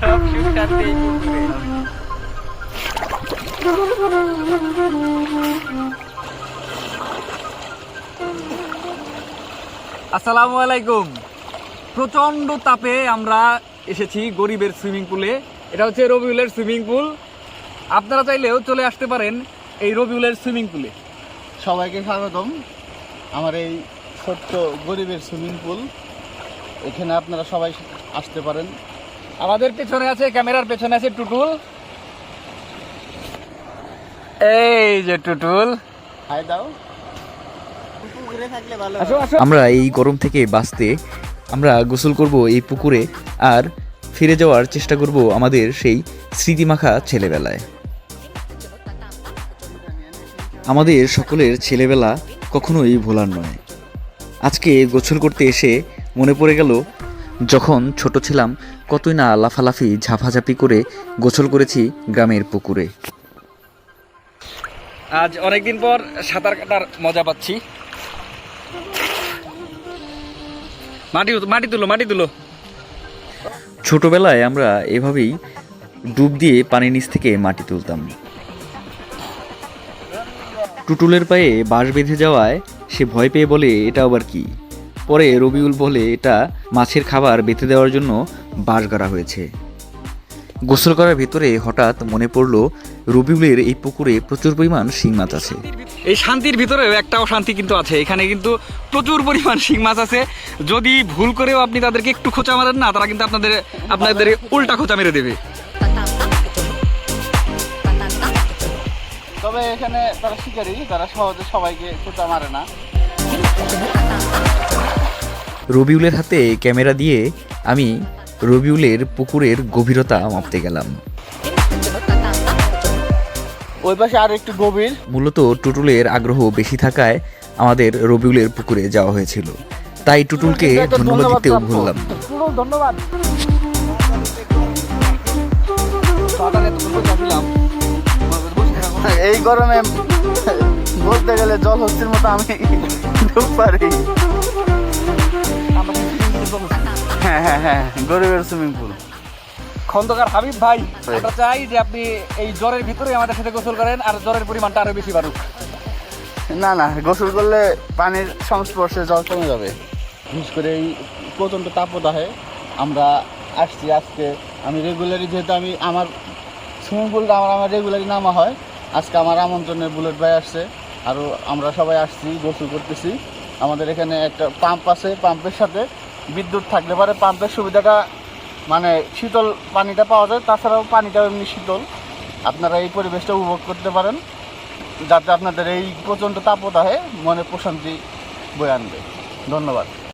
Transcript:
সব সুখ শান্তি এই পুকুরে। আসসালামু আলাইকুম। প্রচণ্ড তাপে আমরা এসেছি গরিবের সুইমিং পুলে। এটা হচ্ছে রবিউলের সুইমিং পুল। আপনারা চাইলেও চলে আসতে পারেন এই রবিউলের সুইমিং পুলে। সবাইকে স্বাগতম। আমার এই ছোট্ট গরিবের সুইমিং পুল। এখানে আপনারা সবাই আসতে পারেন। আমাদের পেছনে আছে ক্যামেরার পেছনে আছে টুটুল। এই যে টুটুল। হাই দাও। পুকুরে থাকলে ভালো আসো আসো। আমরা এই গরম থেকে বাঁচতে আমরা গোসল করব এই পুকুরে আর ফিরে যাওয়ার চেষ্টা করব আমাদের সেই স্মৃতিমাখা ছেলেবেলায়। আমাদের সকলের ছেলেবেলা কখনোই ভোলার নয়। আজকে গোসল করতে এসে মনে পড়ে গেল যখন ছোট ছিলাম কতই না লাফালাফি ঝাপাঝাপি করে গোসল করেছি গ্রামের পুকুরে। আজ অনেকদিন পর সাঁতার কাটার মজা পাচ্ছি। মাটি মাটি তুলো মাটি তুলো। ছোটবেলায় আমরা এভাবেই ডুব দিয়ে পানির নিচ থেকে মাটি তুলতাম। টুটুলের পায়ে বাঁশ বেঁধে যাওয়ায় সে ভয় পেয়ে বলে এটা আবার কি? পরে রবিউল বলে এটা মাছের খাবার বেঁধে দেওয়ার জন্য বাস গাড়া হয়েছে। গোসল করার ভেতরে হঠাৎ মনে পড়ল রবিউলের এই পুকুরে প্রচুর পরিমাণ শিং মাছ আছে। এই শান্তির ভিতরেও একটা অশান্তি কিন্তু আছে। এখানে কিন্তু প্রচুর পরিমাণ শিং মাছ আছে। যদি ভুল করেও আপনি তাদেরকে একটু খোঁচা মারেন না তারা কিন্তু আপনাদের আপনাদের উল্টা খোঁচা মেরে দেবে। তবে এখানে তারা শিকারী তারা সহজে সবাইকে খোঁচা মারে না। রবিউলের হাতে ক্যামেরা দিয়ে আমি রবিউলের পুকুরের গভীরতা মাপতে গেলাম। ওই পাশে আর একটু গভীর। মূলত টুটুলের আগ্রহ বেশি থাকায় আমাদের রবিউলের পুকুরে যাওয়া হয়েছিল। তাই টুটুলকে ধন্যবাদ দিতেও ভুললাম। ধন্যবাদ। এই গরমে বলতে গেলে জল হস্তির মতো আমি ডুব পারি। হ্যাঁ হ্যাঁ হ্যাঁ গরিবের সুইমিং পুল খন্দকার হাবিব ভাই আমরা চাই যে আপনি এই জ্বরের ভিতরে আমাদের সাথে গোসল করেন আর জ্বরের পরিমাণটা আরও বেশি বাড়ুক। না না গোসল করলে পানির সংস্পর্শে জল কমে যাবে। বিশেষ করে এই প্রচণ্ড তাপদাহে আমরা আসছি আজকে। আমি রেগুলারই যেহেতু আমি আমার সুইমিং পুলটা আমার আমার রেগুলারই নামা হয় আজকে আমার আমন্ত্রণে বুলেট ভাই আসছে আরও আমরা সবাই আসছি, গোসল করতেছি। আমাদের এখানে একটা পাম্প আছে পাম্পের সাথে বিদ্যুৎ থাকলে পরে পাম্পের সুবিধাটা মানে শীতল পানিটা পাওয়া যায়, তাছাড়াও পানিটাও এমনি শীতল। আপনারা এই পরিবেশটা উপভোগ করতে পারেন, যাতে আপনাদের এই প্রচণ্ড তাপদাহে মনে প্রশান্তি বয়ে আনবে। ধন্যবাদ।